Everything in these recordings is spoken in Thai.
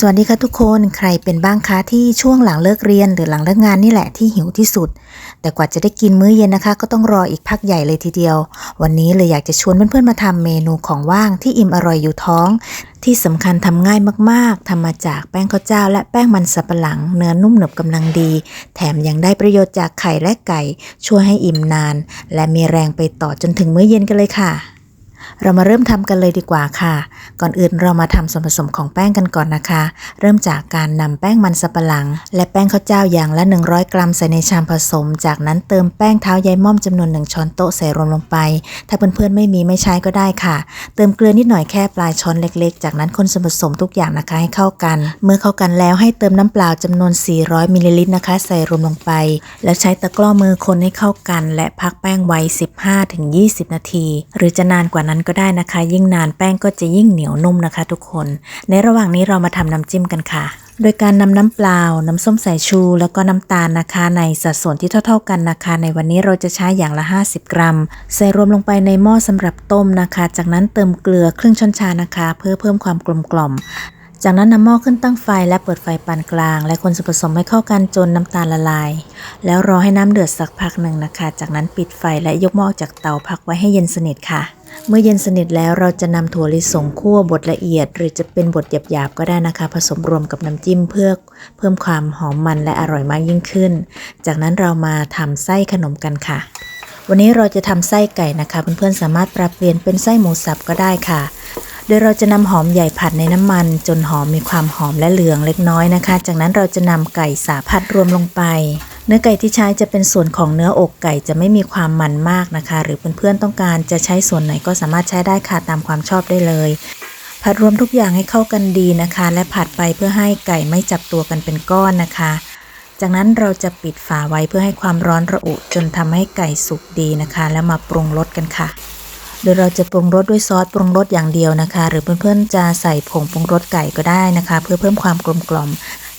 สวัสดีค่ะทุกคนใครเป็นบ้างคะที่ช่วงหลังเลิกเรียนหรือหลังเลิกงานนี่แหละที่หิวที่สุด แต่กว่าจะได้กินมื้อเย็นนะคะ ก็ต้องรออีกพักใหญ่เลยทีเดียว วันนี้เลยอยากจะชวนเพื่อนๆมาทำเมนูของว่างที่อิ่มอร่อยอยู่ท้อง ที่สำคัญทำง่ายมากๆทำมาจากแป้งข้าวเจ้า และแป้งมันสับปะหลัง เนื้อนุ่มหนึบกำลังดี แถมยังได้ประโยชน์จากไข่และไก่ ช่วยให้อิ่มนาน และมีแรงไปต่อจนถึงมื้อเย็นกันเลยค่ะ เรามาเริ่มทำกันเลยดีกว่าค่ะ ก่อนอื่นเรามาทำส่วนผสมของแป้งกันก่อนนะคะ เริ่มจากการนำแป้งมันสับปะหลัง และแป้งข้าวเจ้าอย่างละ 100 กรัมใส่ในชามผสม จากนั้นเติมแป้งเท้ายายม่อมจำนวน 1 ช้อนโต๊ะใส่รวมลงไป ถ้าเพื่อนๆไม่มีไม่ใช้ก็ได้ค่ะ เติมเกลือนิดหน่อยแค่ปลายช้อนเล็กๆ จากนั้นคนส่วนผสมทุกอย่างนะคะให้เข้ากัน เมื่อเข้ากันแล้วให้เติมน้ำเปล่าจำนวน 400มิลลิลิตรนะคะ ใส่รวมลงไป แล้วใช้ตะกร้อมือคนให้เข้ากัน และพักแป้งไว้ 15-20 นาที หรือจะนานกว่านั้นก็ได้นะคะ ยิ่งนานแป้งก็จะยิ่งเหนียวนุ่มนะคะ ทุกคน ในระหว่างนี้เรามาทำน้ำจิ้มกันค่ะ โดยการนำน้ำเปล่า น้ำส้มสายชู แล้วก็น้ำตาลนะคะ ในสัดส่วนที่เท่า ๆกันนะคะ ในวันนี้เราจะใช้อย่างละ 50 กรัม ใส่รวมลงไปในหม้อสำหรับต้มนะคะ จากนั้นเติมเกลือครึ่งช้อนชานะคะ เพื่อเพิ่มความกลมกล่อมจากนั้นนำหม้อขึ้นตั้งไฟและเปิดไฟปานกลาง และคนส่วนผสมให้เข้ากันจนน้ำตาลละลาย แล้วรอให้น้ำเดือดสักพักหนึ่งนะคะ จากนั้นปิดไฟและยกหม้อออกจากเตาพักไว้ให้เย็นสนิทค่ะ เมื่อเย็นสนิทแล้วเราจะนำถั่วลิสงคั่วบดละเอียด หรือจะเป็นบดหยาบๆก็ได้นะคะ ผสมรวมกับน้ำจิ้มเพื่อเพิ่มความหอมมันและอร่อยมากยิ่งขึ้น จากนั้นเรามาทำไส้ขนมกันค่ะ วันนี้เราจะทำไส้ไก่นะคะ เพื่อนๆสามารถปรับเปลี่ยนเป็นไส้หมูสับก็ได้ค่ะ โดยเราจะนำหอมใหญ่ผัดในน้ำมัน จนหอมมีความหอมและเหลืองเล็กน้อยนะคะ จากนั้นเราจะนำไก่สาผัดรวมลงไป เนื้อไก่ที่ใช้จะเป็นส่วนของเนื้ออกไก่จะไม่มีความมันมากนะคะ หรือเพื่อนๆต้องการจะใช้ส่วนไหนก็สามารถใช้ได้ค่ะตามความชอบได้เลย ผัดรวมทุกอย่างให้เข้ากันดีนะคะ และผัดไปเพื่อให้ไก่ไม่จับตัวกันเป็นก้อนนะคะ จากนั้นเราจะปิดฝาไว้เพื่อให้ความร้อนระอุจนทำให้ไก่สุกดีนะคะ แล้วมาปรุงรสกันค่ะ โดยเราจะปรุงรสด้วยซอสปรุงรสอย่างเดียวนะคะ หรือเพื่อนๆจะใส่ผงปรุงรสไก่ก็ได้นะคะ เพื่อเพิ่มความกลมกล่อม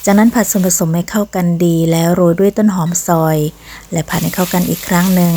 จากนั้นผัดส่วนผสมให้เข้ากันดีแล้วโรยด้วยต้นหอมซอย และผัดให้เข้ากันอีกครั้งหนึ่ง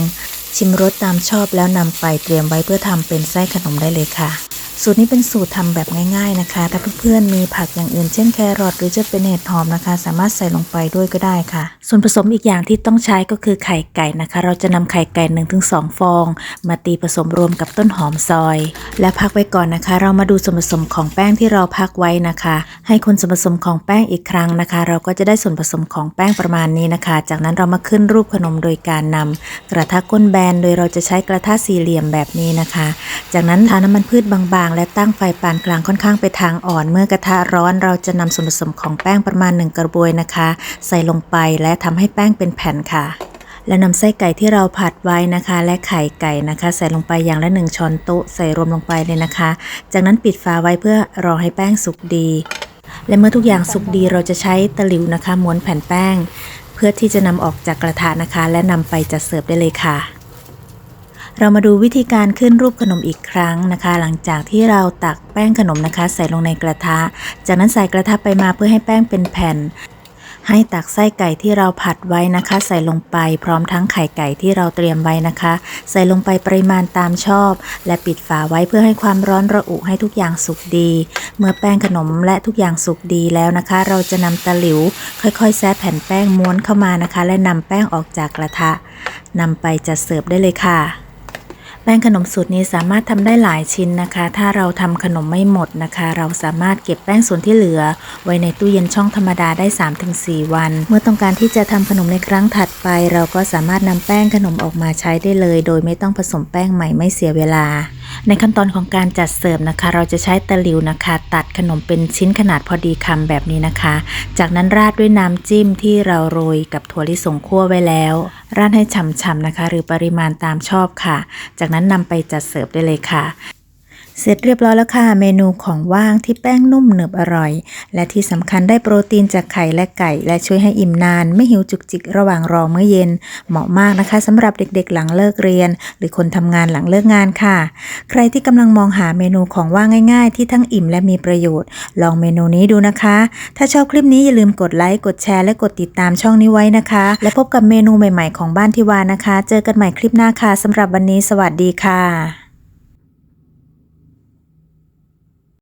ชิมรสตามชอบแล้วนำไปเตรียมไว้เพื่อทำเป็นไส้ขนมได้เลยค่ะ สูตรนี้เป็นสูตรทำแบบง่ายๆนะคะ ถ้าเพื่อนๆมีผักอย่างอื่นเช่นแครอทหรือจะเป็นเห็ดหอมนะคะ สามารถใส่ลงไปด้วยก็ได้ค่ะ ส่วนผสมอีกอย่างที่ต้องใช้ก็คือไข่ไก่นะคะ เราจะนำไข่ไก่ 1-2 ฟอง มาตีผสมรวมกับต้นหอมซอย และพักไว้ก่อนนะคะ เรามาดูส่วนผสมของแป้งที่เราพักไว้นะคะ ให้คนส่วนผสมของแป้งอีกครั้งนะคะ เราก็จะได้ส่วนผสมของแป้งประมาณนี้นะคะ จากนั้นเรามาขึ้นรูปขนมโดยการนำกระทะก้นแบนโดยเราจะใช้กระทะสี่เหลี่ยมแบบนี้นะคะ จากนั้นทาน้ำมันพืชบางๆและตั้งไฟปานกลางค่อนข้างไปทางอ่อน เมื่อกระทะร้อนเราจะนำส่วนผสมของแป้งประมาณ 1 กระบวยนะคะ ใส่ลงไปและทำให้แป้งเป็นแผ่นค่ะ และนำไส้ไก่ที่เราผัดไว้นะคะ และไข่ไก่นะคะ ใส่ลงไปอย่างละ 1ช้อนโต๊ะใส่รวมลงไปเลยนะคะ จากนั้นปิดฝาไว้เพื่อรอให้แป้งสุกดี และเมื่อทุกอย่างสุกดีเราจะใช้ตะหลิวนะคะม้วนแผ่นแป้ง เพื่อที่จะนำออกจากกระทะนะคะ และนำไปจัดเสิร์ฟได้เลยค่ะ เรามาดูวิธีการขึ้นรูปขนมอีกครั้งนะคะ หลังจากที่เราตักแป้งขนมนะคะ ใส่ลงในกระทะ จากนั้นใส่กระทะไปมาเพื่อให้แป้งเป็นแผ่น ให้ตักไส้ไก่ที่เราผัดไว้นะคะ ใส่ลงไปพร้อมทั้งไข่ไก่ที่เราเตรียมไว้นะคะ ใส่ลงไปปริมาณตามชอบ และปิดฝาไว้เพื่อให้ความร้อนระอุให้ทุกอย่างสุกดี เมื่อแป้งขนมและทุกอย่างสุกดีแล้วนะคะ เราจะนำตะหลิว ค่อยๆแซะแผ่นแป้งม้วนเข้ามานะคะ และนำแป้งออกจากกระทะนำไปจัดเสิร์ฟได้เลยค่ะ ป้งขนมสูตรนี้สามารถทำได้หลายชิ้นนะคะ ถ้าเราทำขนมไม่หมดนะคะ เราสามารถเก็บแป้งส่วนที่เหลือ ไว้ในตู้เย็นช่องธรรมดาได้ 3-4 วัน เมื่อต้องการที่จะทำขนมในครั้งถัดไป เราก็สามารถนำแป้งขนมออกมาใช้ได้เลย โดยไม่ต้องผสมแป้งใหม่ไม่เสียเวลา ในขั้นตอนของการจัดเสิร์ฟนะคะ เราจะใช้ตะหลิวนะคะ ตัดขนมเป็นชิ้นขนาดพอดีคำแบบนี้นะคะ จากนั้นราดด้วยน้ำจิ้มที่เราโรยกับถั่วลิสงคั่วไว้แล้ว ราดให้ฉ่ำๆนะคะ หรือปริมาณตามชอบค่ะ จากนั้นนำไปจัดเสิร์ฟได้เลยค่ะ เสร็จเรียบร้อยแล้วค่ะ เมนูของว่างที่แป้งนุ่มหนึบอร่อย และที่สำคัญได้โปรตีนจากไข่และไก่ และช่วยให้อิ่มนาน ไม่หิวจุกจิกระหว่างรอเมื้อเย็น เหมาะมากนะคะสำหรับเด็กๆ หลังเลิกเรียน หรือคนทำงานหลังเลิกงานค่ะ ใครที่กำลังมองหาเมนูของว่างง่าย ๆ ที่ทั้งอิ่มและมีประโยชน์ ลองเมนูนี้ดูนะคะ ถ้าชอบคลิปนี้อย่าลืมกดไลค์กดแชร์และกดติดตามช่องนี้ไว้นะคะ และพบกับเมนูใหม่ ๆ ของบ้านทิวานะคะ เจอกันใหม่คลิปหน้าค่ะสำหรับวันนี้ สวัสดีค่ะ